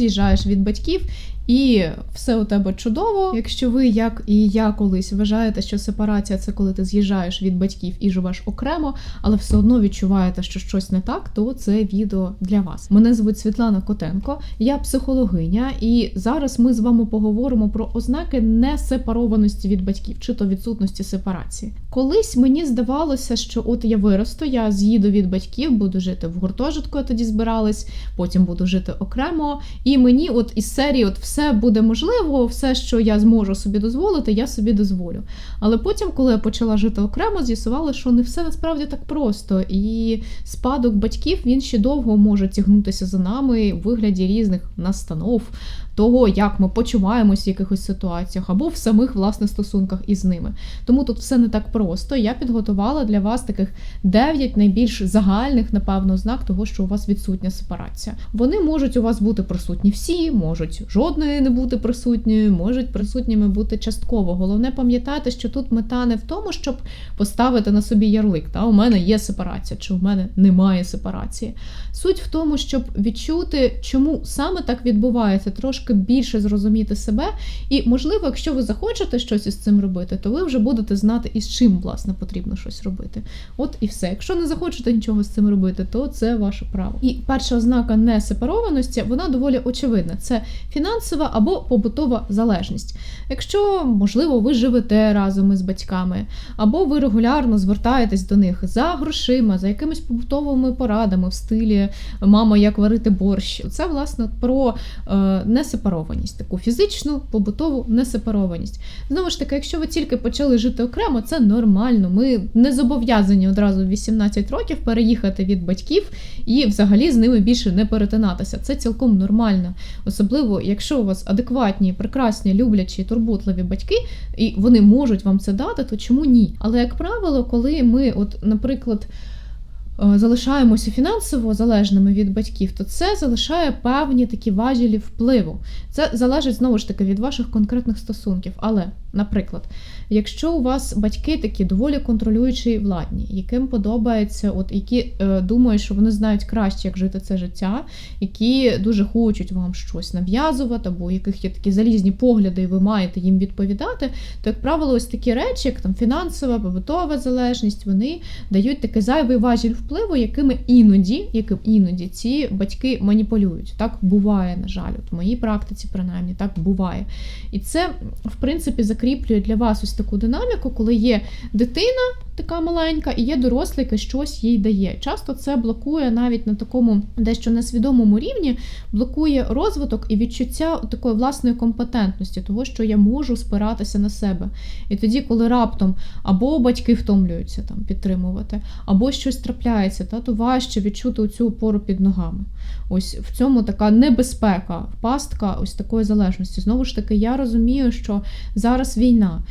з'їжджаєш від батьків. І все у тебе чудово. Якщо ви, як і я колись, вважаєте, що сепарація це коли ти з'їжджаєш від батьків і живеш окремо, але все одно відчуваєте, що щось не так, то це відео для вас. Мене звуть Світлана Котенко, я психологиня, і зараз ми з вами поговоримо про ознаки несепарованості від батьків, чи то відсутності сепарації. Колись мені здавалося, що от я виросту, я з'їду від батьків, буду жити в гуртожитку, я тоді збиралась, потім буду жити окремо. І мені, от із серії, от все буде можливо, все, що я зможу собі дозволити, я собі дозволю. Але потім, коли я почала жити окремо, з'ясувала, що не все насправді так просто. І спадок батьків він ще довго може тягнутися за нами в вигляді різних настанов, того, як ми почуваємося в якихось ситуаціях, або в самих власних стосунках із ними. Тому тут все не так просто. Я підготувала для вас таких 9 найбільш загальних, напевно, знак того, що у вас відсутня сепарація. Вони можуть у вас бути присутні всі, можуть жодної не бути присутньою, можуть присутніми бути частково. Головне пам'ятати, що тут мета не в тому, щоб поставити на собі ярлик. Та у мене є сепарація, чи у мене немає сепарації. Суть в тому, щоб відчути, чому саме так відбувається, трошки більше зрозуміти себе. І, можливо, якщо ви захочете щось із цим робити, то ви вже будете знати, із чим власне потрібно щось робити. От і все. Якщо не захочете нічого з цим робити, то це ваше право. І перша ознака несепарованості, вона доволі очевидна: це фінансова або побутова залежність. Якщо, можливо, ви живете разом із батьками, або ви регулярно звертаєтесь до них за грошима, за якимись побутовими порадами в стилі мама, як варити борщ, це власне про е, несепарованість, таку фізичну, побутову несепарованість. Знову ж таки, якщо ви тільки почали жити окремо, це нормально. Ми не зобов'язані одразу в 18 років переїхати від батьків і взагалі з ними більше не перетинатися. Це цілком нормально. Особливо, якщо у вас адекватні, прекрасні, люблячі, турботливі батьки, і вони можуть вам це дати, то чому ні? Але як правило, коли ми, от, наприклад, залишаємося фінансово залежними від батьків, то це залишає певні такі важелі впливу. Це залежить знову ж таки від ваших конкретних стосунків. Але, наприклад, якщо у вас батьки такі доволі контролюючі і владні, яким подобається, от які е, думають, що вони знають краще, як жити це життя, які дуже хочуть вам щось нав'язувати, або у яких є такі залізні погляди, і ви маєте їм відповідати, то, як правило, ось такі речі, як там фінансова, побутова залежність, вони дають такий зайвий важіль впливу, якими іноді, яким іноді ці батьки маніпулюють. Так буває, на жаль, от в моїй практиці, принаймні, так буває. І це, в принципі, закріплює для вас ось таку динаміку, коли є дитина така маленька, і є дорослий, який щось їй дає. Часто це блокує навіть на такому дещо несвідомому рівні, блокує розвиток і відчуття такої власної компетентності, того, що я можу спиратися на себе. І тоді, коли раптом або батьки втомлюються там підтримувати, або щось трапляється, та, то важче відчути цю опору під ногами. Ось в цьому така небезпека, пастка ось такої залежності. Знову ж таки, я розумію, що зараз війна.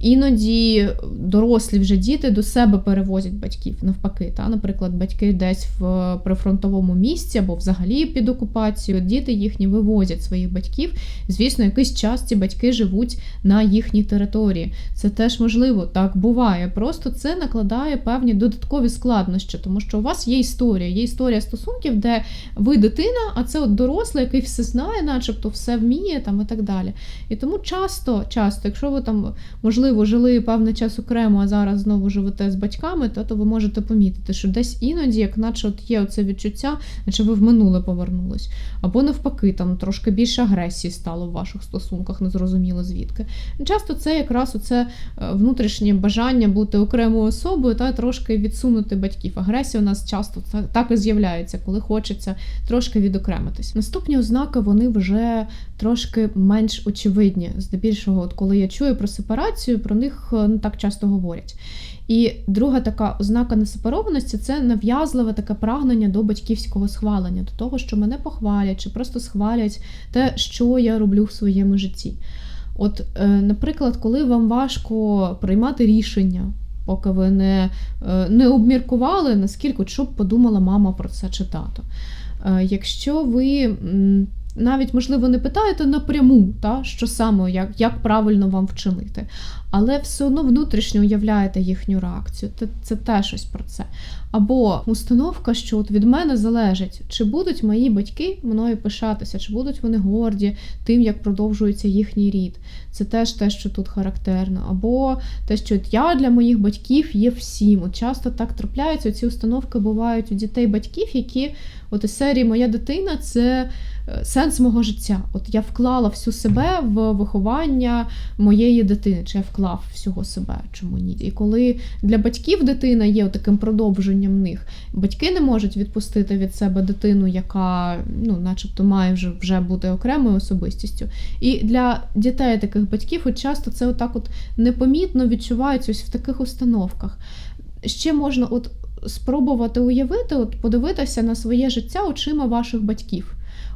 Іноді дорослі вже діти до себе перевозять батьків навпаки. Та? Наприклад, батьки десь в прифронтовому місці або взагалі під окупацією. Діти їхні вивозять своїх батьків. Звісно, якийсь час ці батьки живуть на їхній території. Це теж можливо, так буває. Просто це накладає певні додаткові складнощі, тому що у вас є історія, є історія стосунків, де ви дитина, а це от дорослий, який все знає, начебто все вміє там і так далі. І тому часто, часто, якщо ви там, можливо, жили певний час окремо, а зараз знову живете з батьками, то, то ви можете помітити, що десь іноді, як наче от є оце відчуття, наче ви в минуле повернулись. Або навпаки, там трошки більше агресії стало в ваших стосунках, незрозуміло звідки. Часто це якраз оце е, внутрішнє бажання бути окремою особою та трошки відсунути батьків. Агресія у нас часто так і з'являється, коли хочеться трошки відокремитись. Наступні ознаки вони вже трошки менш очевидні. Здебільшого, от коли я чую про сепарацію, про них не так часто говорять. І друга така ознака несепарованості це нав'язливе таке прагнення до батьківського схвалення, до того, що мене похвалять, чи просто схвалять те, що я роблю в своєму житті. От, е, наприклад, коли вам важко приймати рішення, поки ви не, е, не обміркували, наскільки що б подумала мама про це чи тато. Е, якщо ви навіть, можливо, не питаєте напряму, та, що саме, як як правильно вам вчинити, але все одно внутрішньо уявляєте їхню реакцію. Це, це теж щось про це. Або установка, що от від мене залежить, чи будуть мої батьки мною пишатися, чи будуть вони горді тим, як продовжується їхній рід. Це теж те, що тут характерно. Або те, що от я для моїх батьків є всім. От часто так трапляються. Ці установки бувають у дітей батьків, які от із серії Моя дитина це сенс мого життя. От я вклала всю себе в виховання моєї дитини, чи я вклав всього себе, чому ні. І коли для батьків дитина є таким продовженням них, батьки не можуть відпустити від себе дитину, яка, ну, начебто, має вже, вже бути окремою особистістю. І для дітей таких батьків от часто це отак от непомітно відчувається ось в таких установках. Ще можна от спробувати уявити, от подивитися на своє життя очима ваших батьків.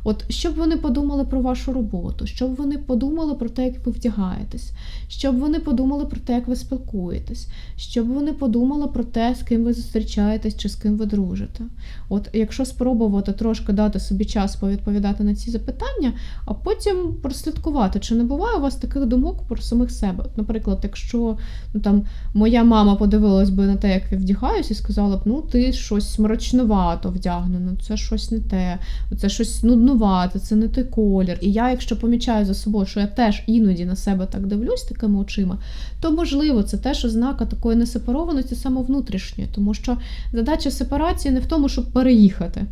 От щоб вони подумали про вашу роботу, щоб вони подумали про те, як ви вдягаєтесь, щоб вони подумали про те, як ви спілкуєтесь, щоб вони подумали про те, з ким ви зустрічаєтесь чи з ким ви дружите. От якщо спробувати трошки дати собі час повідповідати на ці запитання, а потім прослідкувати, чи не буває у вас таких думок про самих себе. Наприклад, якщо ну там моя мама подивилась би на те, як я вдягаюсь, і сказала б, ну ти щось мрачнувато вдягнено, це щось не те, це щось нуднувате, це не той колір. І я, якщо помічаю за собою, що я теж іноді на себе так дивлюсь такими очима, то можливо це теж ознака такої несепарованості саме внутрішньої, тому що задача сепарації не в тому, щоб переїхати.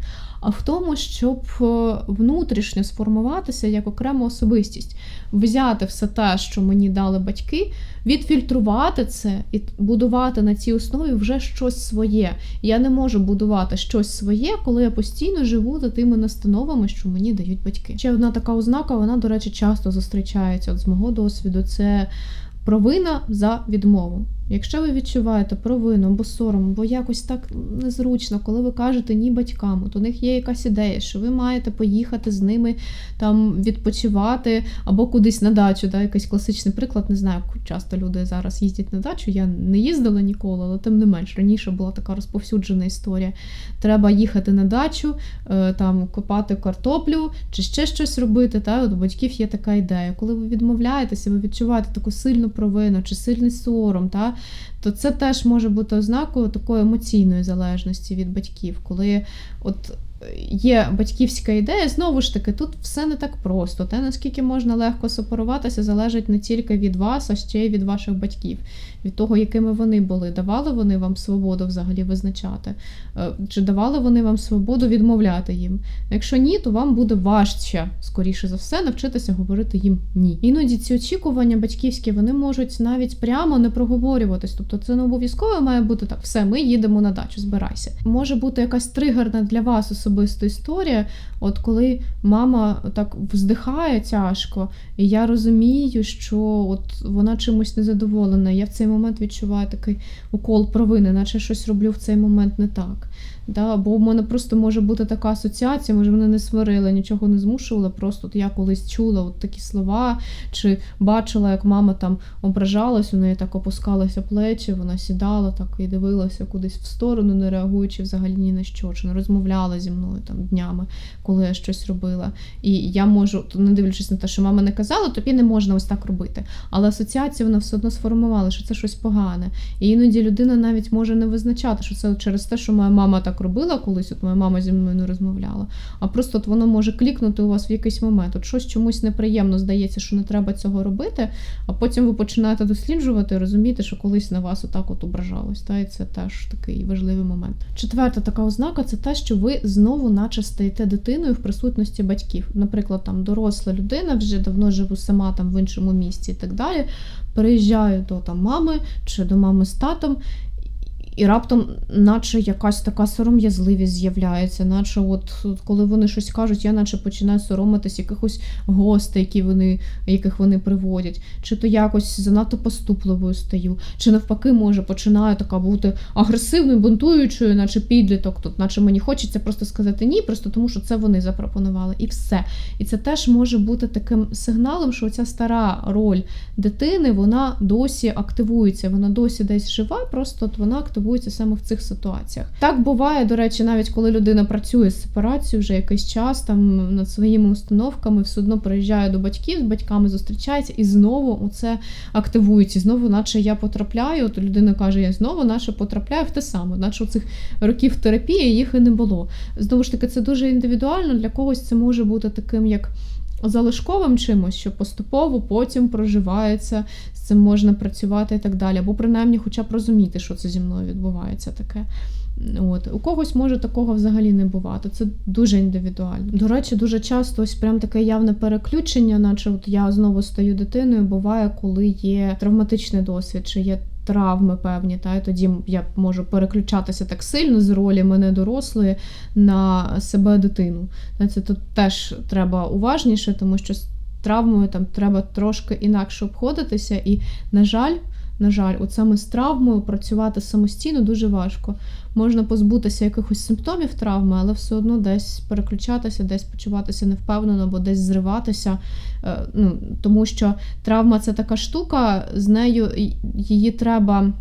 А в тому, щоб е, внутрішньо сформуватися як окрема особистість, взяти все те, що мені дали батьки, відфільтрувати це і будувати на цій основі вже щось своє. Я не можу будувати щось своє, коли я постійно живу за тими настановами, що мені дають батьки. Ще одна така ознака, вона, до речі, часто зустрічається От з мого досвіду. Це провина за відмову. Якщо ви відчуваєте провину або сором, бо якось так незручно, коли ви кажете ні батькам, от у них є якась ідея, що ви маєте поїхати з ними там відпочивати або кудись на дачу. Да, Якийсь класичний приклад, не знаю, як часто люди зараз їздять на дачу. Я не їздила ніколи, але тим не менш раніше була така розповсюджена історія. Треба їхати на дачу, е, там копати картоплю чи ще щось робити. Та от у батьків є така ідея. Коли ви відмовляєтеся, ви відчуваєте таку сильну провину чи сильний сором. Та, то це теж може бути ознакою такої емоційної залежності від батьків, коли от є батьківська ідея, знову ж таки, тут все не так просто. Те, наскільки можна легко сепаруватися, залежить не тільки від вас, а ще й від ваших батьків, від того, якими вони були. Давали вони вам свободу взагалі визначати, Е, чи давали вони вам свободу відмовляти їм. Якщо ні, то вам буде важче, скоріше за все, навчитися говорити їм ні. Іноді ці очікування батьківські вони можуть навіть прямо не проговорюватись. Тобто це не обов'язково має бути так: все, ми їдемо на дачу, збирайся. Може бути якась тригерна для вас особиста історія. От коли мама так вздихає тяжко, і я розумію, що от вона чимось незадоволена. Я в цей момент відчуваю такий укол провини, наче щось роблю в цей момент не так. Да? Бо в мене просто може бути така асоціація, може мене не сварили, нічого не змушували. Просто от я колись чула от такі слова, чи бачила, як мама там ображалась, у неї так опускалися плечі, вона сідала так і дивилася кудись в сторону, не реагуючи взагалі ні на що, чи не розмовляла зі мною там днями, коли я щось робила. І я можу, не дивлячись на те, що мама не казала, тобі не можна ось так робити. Але асоціація вона все одно сформувала, що це щось погане. І іноді людина навіть може не визначати, що це через те, що моя мама так робила колись, от моя мама зі мною не розмовляла. А просто от воно може клікнути у вас в якийсь момент. От щось чомусь неприємно здається, що не треба цього робити, а потім ви починаєте досліджувати і розумієте, що колись на вас отак от ображалось. Та і це теж такий важливий момент. Четверта така ознака це те, що ви знову, наче стаєте дитиною в присутності батьків. Наприклад, там доросла людина вже давно живу сама там в іншому місці і так далі. Переїжджаю до там мами чи до мами з татом. І раптом, наче якась така сором'язливість з'являється, наче от коли вони щось кажуть, я наче починаю соромитись якихось гостей, які вони, яких вони приводять, чи то якось занадто поступливою стаю, чи навпаки, може починаю така бути агресивною, бунтуючою, наче підліток, тут, наче мені хочеться просто сказати ні, просто тому що це вони запропонували, і все. І це теж може бути таким сигналом, що ця стара роль дитини вона досі активується, вона досі десь жива, просто от вона активується активується саме в цих ситуаціях. Так буває, до речі, навіть коли людина працює з сепарацією вже якийсь час там над своїми установками, все одно приїжджає до батьків, з батьками зустрічається і знову це активується. Знову, наче я потрапляю, то людина каже, я знову наче потрапляю в те саме, наче у цих років терапії їх і не було. Знову ж таки, це дуже індивідуально. Для когось це може бути таким як. Залишковим чимось, що поступово потім проживається, з цим можна працювати і так далі. Або принаймні хоча б розуміти, що це зі мною відбувається таке. От. У когось може такого взагалі не бувати. Це дуже індивідуально. До речі, дуже часто ось прям таке явне переключення, наче от я знову стаю дитиною, буває, коли є травматичний досвід, чи є травми певні, та і тоді я можу переключатися так сильно з ролі мене дорослої на себе дитину. Та Це тут теж треба уважніше, тому що з травмою там треба трошки інакше обходитися, і, на жаль, на жаль, от саме з травмою працювати самостійно дуже важко. Можна позбутися якихось симптомів травми, але все одно десь переключатися, десь почуватися невпевнено або десь зриватися. Е, Ну, тому що травма це така штука, з нею її треба.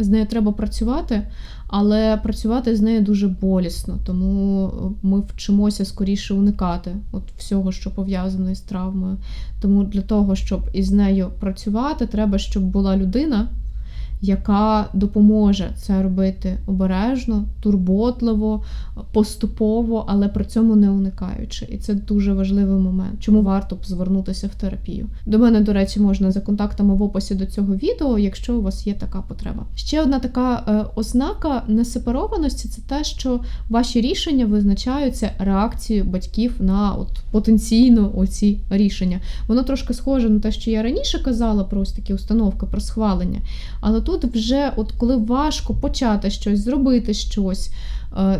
З нею треба працювати, але працювати з нею дуже болісно, тому ми вчимося скоріше уникати от всього, що пов'язане з травмою. Тому для того, щоб із нею працювати, треба, щоб була людина, яка допоможе це робити обережно, турботливо, поступово, але при цьому не уникаючи. І це дуже важливий момент, чому варто б звернутися в терапію. До мене, до речі, можна за контактами в описі до цього відео, якщо у вас є така потреба. Ще одна така е, ознака несепарованості це те, що ваші рішення визначаються реакцією батьків на от потенційно оці рішення. Воно трошки схоже на те, що я раніше казала про ось такі установки, про схвалення. Але тут вже, от коли важко почати щось, зробити щось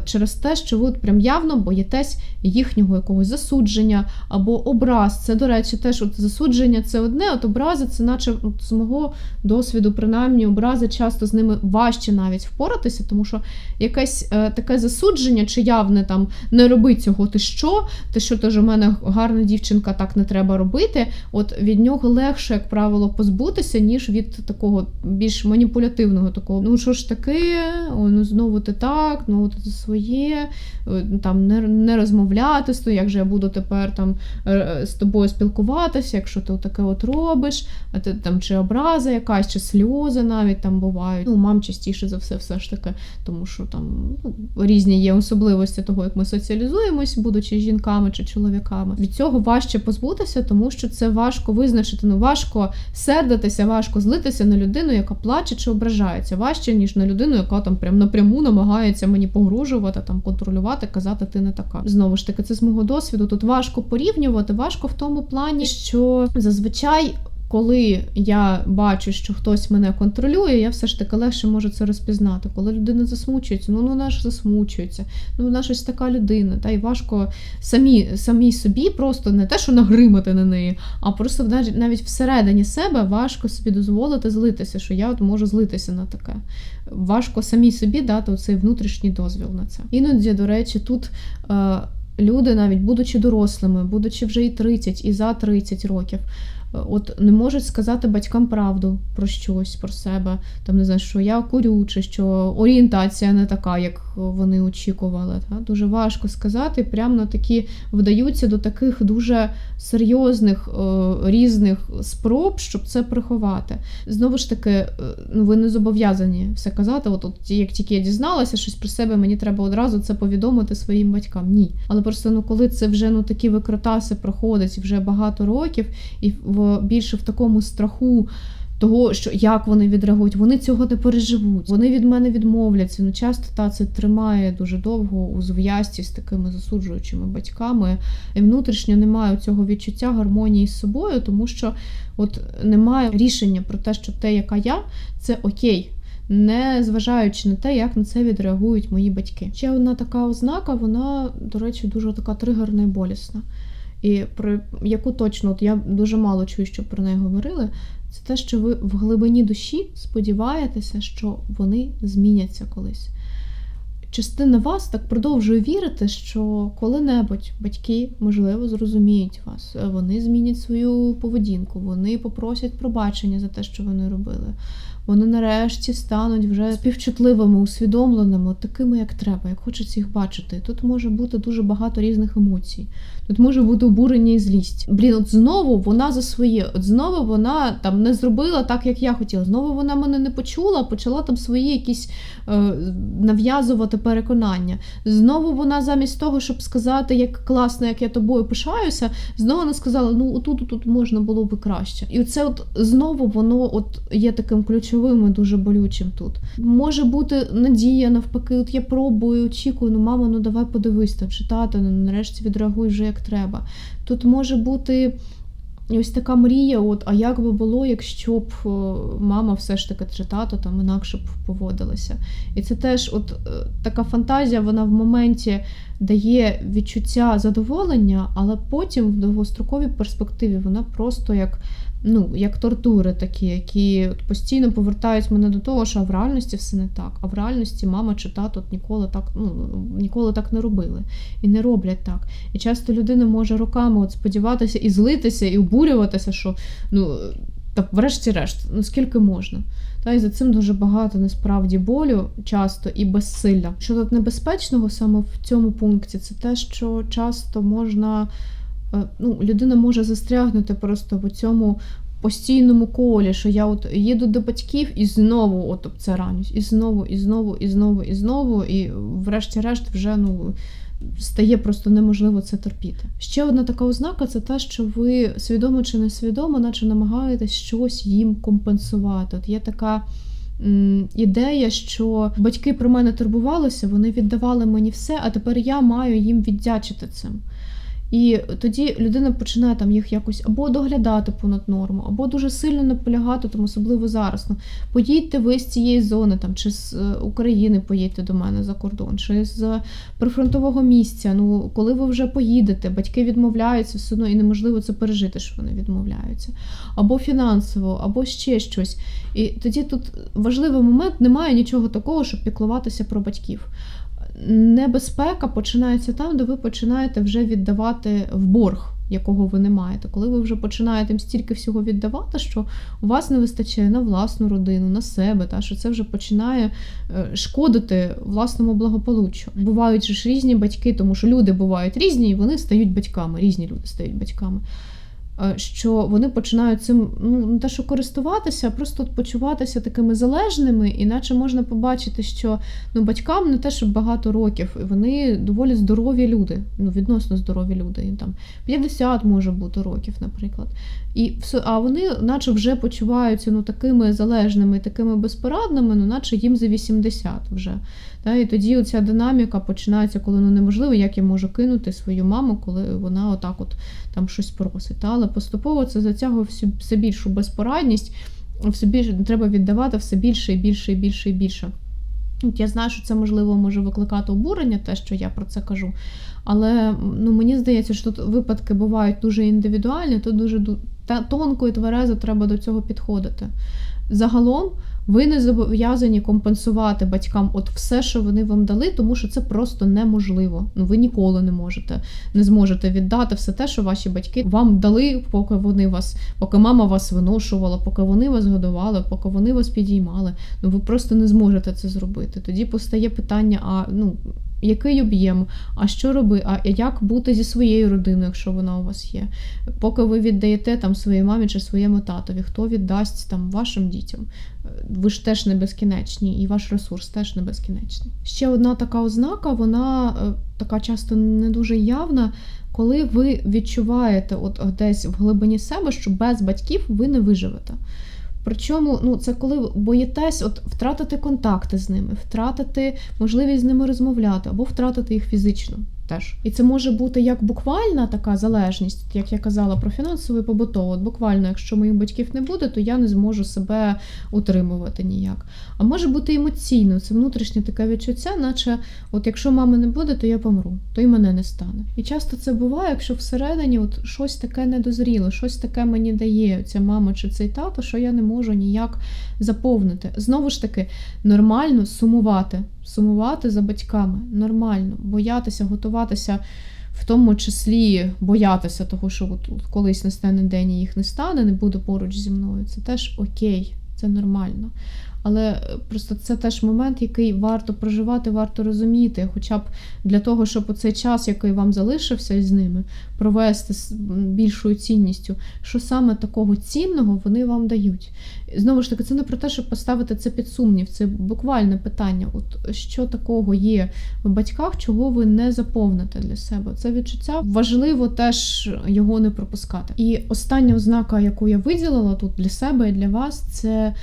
через те, що ви от прям явно боїтесь їхнього якогось засудження або образ. Це, до речі, теж от засудження це одне, от образи це, наче от, з мого досвіду, принаймні, образи часто з ними важче навіть впоратися, тому що якесь е, таке засудження, чи явне там не роби цього, ти що? Ти що теж у мене гарна дівчинка, так не треба робити. От від нього легше, як правило, позбутися, ніж від такого більш маніпулятивного такого. Ну що ж таке, Ой, ну знову ти так, ну ти своє, е, там не, не розмовляти з тобою, як же я буду тепер там е, з тобою спілкуватися, якщо ти таке от робиш, а ти там чи образа якась, чи сльози навіть там бувають. Ну, мам частіше за все, все ж таки, тому що там ну, різні є особливості того, як ми соціалізуємось, будучи жінками чи чоловіками. Від цього важче позбутися, тому що це важко визначити. Ну важко сердитися, важко злитися на людину, яка плаче чи ображається. Важче, ніж на людину, яка там прям напряму намагається мені погрожувати, там контролювати, казати, ти не така. Знову ж таки, це з мого досвіду. Тут важко порівнювати, важко в тому плані, що зазвичай. Коли я бачу, що хтось мене контролює, я все ж таки легше можу це розпізнати. Коли людина засмучується, ну вона ж засмучується, ну вона щось така людина, та й важко самі, самій собі просто не те, що нагримати на неї, а просто навіть, навіть всередині себе важко собі дозволити злитися, що я от можу злитися на таке. Важко самій собі дати цей внутрішній дозвіл на це. Іноді, до речі, тут. Е, Люди, навіть будучи дорослими, будучи вже і 30, і за 30 років, от не можуть сказати батькам правду про щось, про себе. Там не знаю, що я курю, чи що орієнтація не така, як вони очікували. Та? Дуже важко сказати. Прямо такі вдаються до таких дуже серйозних е, різних спроб, щоб це приховати. Знову ж таки, е, ну ви не зобов'язані все казати. От, от як тільки я дізналася щось про себе, мені треба одразу це повідомити своїм батькам. Ні. Але просто ну коли це вже ну такі викритаси проходить вже багато років, і більше в такому страху. Того, що як вони відреагують, вони цього не переживуть, вони від мене відмовляться. Ну часто та це тримає дуже довго у зв'язці з такими засуджуючими батьками. І внутрішньо немає цього відчуття гармонії з собою, тому що от немає рішення про те, що те, яка я, це окей. Не зважаючи на те, як на це відреагують мої батьки. Ще одна така ознака, вона, до речі, дуже така тригерна і болісна. І про яку точно от я дуже мало чую, що про неї говорили. Це те, що ви в глибині душі сподіваєтеся, що вони зміняться колись. Частина вас так продовжує вірити, що коли-небудь батьки, можливо, зрозуміють вас, вони змінять свою поведінку, вони попросять пробачення за те, що вони робили. Вони нарешті стануть вже співчутливими, усвідомленими, такими, як треба, як хочеться їх бачити. Тут може бути дуже багато різних емоцій. Тут може бути обурення і злість. Блін, от знову вона за своє. От знову вона там не зробила так, як я хотіла. Знову вона мене не почула, почала там свої якісь е, нав'язувати переконання. Знову вона замість того, щоб сказати, як класно, як я тобою пишаюся, знову вона сказала: ну отут, тут можна було би краще. І це от знову воно от є таким ключовим і дуже болючим тут. Може бути надія навпаки, от я пробую, очікую, ну мама, ну давай подивись там, чи тата, ну нарешті відреагуй вже як треба. Тут може бути. Ось така мрія, от, а як би було, якщо б мама все ж таки чи тато там інакше б поводилася. І це теж от е, така фантазія, вона в моменті дає відчуття задоволення, але потім в довгостроковій перспективі вона просто як, ну, як тортури такі, які постійно повертають мене до того, що в реальності все не так. А в реальності мама чи тато ніколи так, ну, ніколи так не робили і не роблять так. І часто людина може роками от сподіватися і злитися, і обурюватися, що ну та врешті-решт, ну скільки можна. Та і за цим дуже багато насправді болю часто і безсилля. Що тут небезпечного саме в цьому пункті, це те, що часто можна, ну, людина може застрягнути просто в цьому постійному колі, що я от їду до батьків і знову от об це ранюсь, і знову, і знову, і знову, і знову, і врешті-решт вже ну. Стає просто неможливо це терпіти. Ще одна така ознака це те, що ви свідомо чи несвідомо, наче намагаєтесь щось їм компенсувати. От є така ідея, що батьки про мене турбувалися, вони віддавали мені все, а тепер я маю їм віддячити цим. І тоді людина починає там їх якось або доглядати понад норму, або дуже сильно наполягати, там особливо зараз. Ну, поїдьте ви з цієї зони, там чи з е, України поїдьте до мене за кордон, чи з прифронтового місця. Ну, коли ви вже поїдете, батьки відмовляються все одно, і неможливо це пережити, що вони відмовляються, або фінансово, або ще щось. І тоді тут важливий момент, немає нічого такого, щоб піклуватися про батьків небезпека починається там, де ви починаєте вже віддавати в борг, якого ви не маєте. Коли ви вже починаєте стільки всього віддавати, що у вас не вистачає на власну родину, на себе, та що це вже починає е, шкодити власному благополуччю. Бувають ж різні батьки, тому що люди бувають різні, і вони стають батьками. Різні люди стають батьками. Е, що вони починають цим ну не те, що користуватися, а просто почуватися такими залежними, іначе можна побачити, що ну батькам не те, що багато років, і вони доволі здорові люди, ну відносно здорові люди. Їм там 50 може бути років, наприклад. І все, а вони, наче вже почуваються ну такими залежними, такими безпорадними, ну наче їм за 80 вже. Та, І тоді оця динаміка починається, коли ну неможливо, як я можу кинути свою маму, коли вона отак от там щось просить. Та? Але поступово це затягує все більшу безпорадність, все більше треба віддавати все більше і більше і більше і більше. Я знаю, що це можливо може викликати обурення, те, що я про це кажу. Але ну, мені здається, що тут випадки бувають дуже індивідуальні, то дуже тонко і тверезо треба до цього підходити. Загалом ви не зобов'язані компенсувати батькам от все, що вони вам дали, тому що це просто неможливо. Ну ви ніколи не можете, не зможете віддати все те, що ваші батьки вам дали, поки вони вас, поки мама вас виношувала, поки вони вас годували, поки вони вас підіймали. Ну ви просто не зможете це зробити. Тоді постає питання: а ну який об'єм, а що робити, а як бути зі своєю родиною, якщо вона у вас є. Поки ви віддаєте там своїй мамі чи своєму татові, хто віддасть там вашим дітям. Ви ж теж не безкінечні, і ваш ресурс теж не безкінечний. Ще одна така ознака, вона е, така часто не дуже явна. Коли ви відчуваєте от десь в глибині себе, що без батьків ви не виживете. Причому ну, це коли боїтесь от, втратити контакти з ними, втратити можливість з ними розмовляти або втратити їх фізично теж. І це може бути як буквальна така залежність, як я казала про фінансову і побутову. От буквально, якщо моїх батьків не буде, то я не зможу себе утримувати ніяк. А може бути емоційно, це внутрішнє таке відчуття, наче от якщо мами не буде, то я помру, то й мене не стане. І часто це буває, якщо всередині от щось таке недозріло, щось таке мені дає ця мама чи цей тато, що я не можу ніяк заповнити. Знову ж таки, нормально сумувати, сумувати за батьками, нормально, боятися, готуватися. В тому числі боятися того, що от колись настане день і їх не стане, не буде поруч зі мною. Це теж окей. це нормально. Але просто це теж момент, який варто проживати, варто розуміти, хоча б для того, щоб оцей час, який вам залишився з ними, провести з більшою цінністю, що саме такого цінного вони вам дають. Знову ж таки, це не про те, щоб поставити це під сумнів, це буквальне питання. От що такого є в батьках, чого ви не заповните для себе. Це відчуття важливо теж його не пропускати. І остання ознака, яку я виділила тут для себе і для вас, це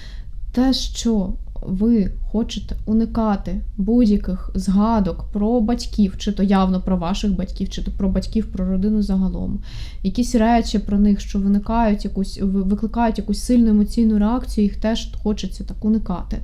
те, що ви хочете уникати будь-яких згадок про батьків, чи то явно про ваших батьків, чи то про батьків, про родину загалом. Якісь речі про них, що виникають якусь, викликають якусь сильну емоційну реакцію, їх теж хочеться так уникати.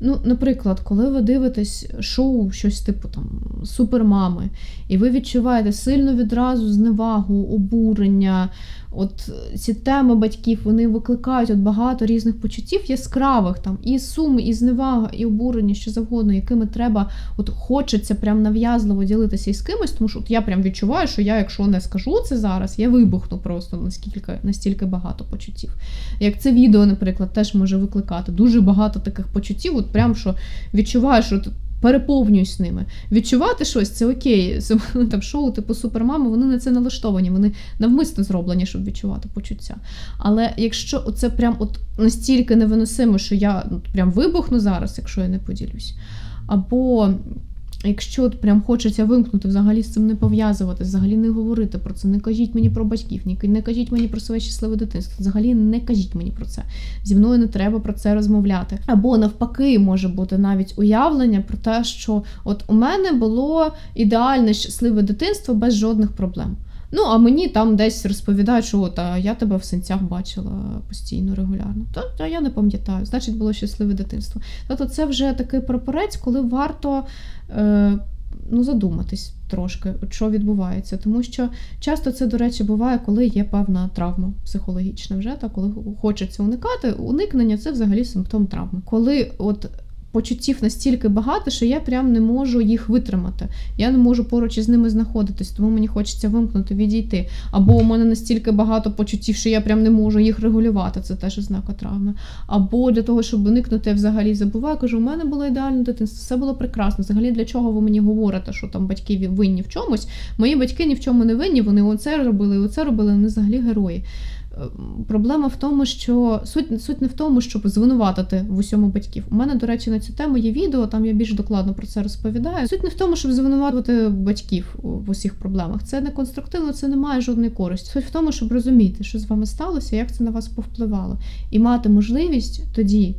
Ну, наприклад, коли ви дивитесь шоу, щось типу там супермами, і ви відчуваєте сильно відразу зневагу, обурення. От ці теми батьків вони викликають от багато різних почуттів яскравих, там і суми, і зневага, і обурення, що завгодно, якими треба, от хочеться прям нав'язливо ділитися із кимось, тому що от я прям відчуваю, що я, якщо не скажу це зараз, я вибухну просто наскільки настільки багато почуттів. Як це відео, наприклад, теж може викликати дуже багато таких почуттів, от прям що відчуваєш, що переповнююсь ними. Відчувати щось це окей. Там шоу типу супермами, вони на це налаштовані, вони навмисно зроблені, щоб відчувати почуття. Але якщо це прям от настільки невиносимо, що я ну, прям вибухну зараз, якщо я не поділюсь, або Якщо от прям хочеться вимкнути, взагалі з цим не пов'язувати, взагалі не говорити про це, не кажіть мені про батьків, не кажіть мені про своє щасливе дитинство. Взагалі не кажіть мені про це. Зі мною не треба про це розмовляти. Або навпаки, може бути навіть уявлення про те, що от у мене було ідеальне щасливе дитинство без жодних проблем. Ну, а мені там десь розповідають, що от, а я тебе в синцях бачила постійно, регулярно. Та, та я не пам'ятаю, значить, було щасливе дитинство. Тобто, це вже такий прапорець, коли варто е, ну, задуматись трошки, що відбувається. Тому що часто це, до речі, буває, коли є певна травма психологічна вже, та коли хочеться уникати. Уникнення це взагалі симптом травми. Коли от почуттів настільки багато, що я прям не можу їх витримати. Я не можу поруч із ними знаходитись, тому мені хочеться вимкнути, відійти. Або у мене настільки багато почуттів, що я прям не можу їх регулювати. Це теж ознака травми. Або для того, щоб уникнути, я взагалі забуваю, кажу, у мене було ідеальне дитинство, все було прекрасно. Взагалі, для чого ви мені говорите, що там батьки винні в чомусь? Мої батьки ні в чому не винні, вони оце робили, оце робили, вони взагалі герої. Е, Проблема в тому, що суть, суть не в тому, щоб звинуватити в усьому батьків. У мене, до речі, на цю тему є відео, там я більш докладно про це розповідаю. Суть не в тому, щоб звинуватити батьків в усіх проблемах. Це не конструктивно, це не має жодної користі. Суть в тому, щоб розуміти, що з вами сталося, як це на вас повпливало, і мати можливість тоді.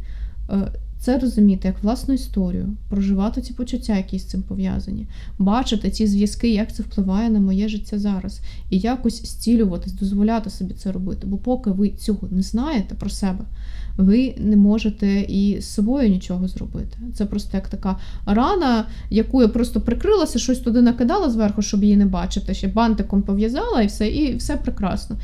Це розуміти як власну історію, проживати ці почуття, які з цим пов'язані, бачити ці зв'язки, як це впливає на моє життя зараз, і якось зцілюватись, дозволяти собі це робити. Бо поки ви цього не знаєте про себе, ви не можете і з собою нічого зробити. Це просто як така рана, яку я просто прикрилася, щось туди накидала зверху, щоб її не бачити, ще бантиком пов'язала і все, і все прекрасно.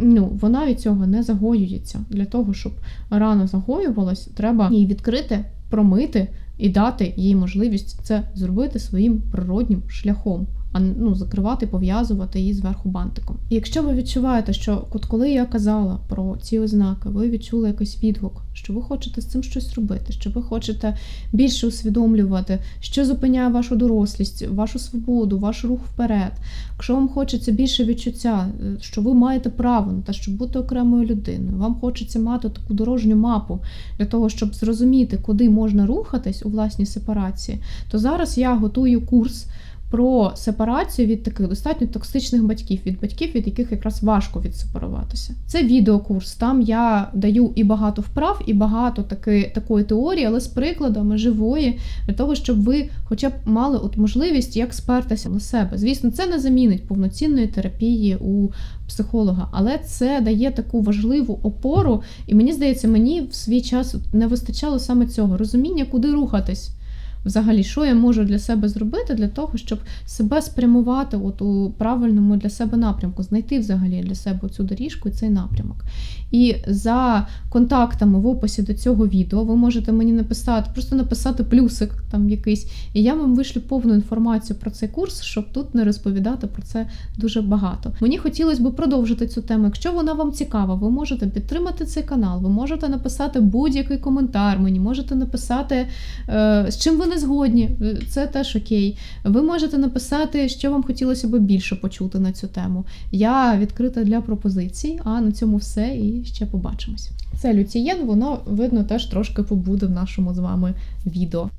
Ну, вона від цього не загоюється. Для того, щоб рана загоювалась, треба її відкрити, промити і дати їй можливість це зробити своїм природнім шляхом. А ну, закривати, пов'язувати її зверху бантиком. І якщо ви відчуваєте, що от коли я казала про ці ознаки, ви відчули якийсь відгук, що ви хочете з цим щось робити, що ви хочете більше усвідомлювати, що зупиняє вашу дорослість, вашу свободу, ваш рух вперед. Якщо вам хочеться більше відчуття, е, що ви маєте право на те, щоб бути окремою людиною, вам хочеться мати таку дорожню мапу для того, щоб зрозуміти, куди можна рухатись у власній сепарації, то зараз я готую курс. Про сепарацію від таких достатньо токсичних батьків, від батьків, від яких якраз важко відсепаруватися. Це відеокурс. Там я даю і багато вправ, і багато таки, такої теорії, але з прикладами живої, для того, щоб ви хоча б мали от можливість як спертися на себе. Звісно, це не замінить повноцінної терапії у психолога, але це дає таку важливу опору. І мені здається, мені в свій час не вистачало саме цього розуміння, куди рухатись. Взагалі, що я можу для себе зробити для того, щоб себе спрямувати от у правильному для себе напрямку, знайти взагалі для себе цю доріжку і цей напрямок. І за контактами в описі до цього відео ви можете мені написати, просто написати плюсик там якийсь, і я вам вишлю повну інформацію про цей курс, щоб тут не розповідати про це дуже багато. Мені хотілося б продовжити цю тему. Якщо вона вам цікава, ви можете підтримати цей канал, ви можете написати будь-який коментар. Мені можете написати, е, з чим ви не згодні. е, Це теж окей. Ви можете написати, що вам хотілося б більше почути на цю тему. Я відкрита для пропозицій, а на цьому все і ще побачимось. Це Люцієн, воно видно теж трошки побуде в нашому з вами відео.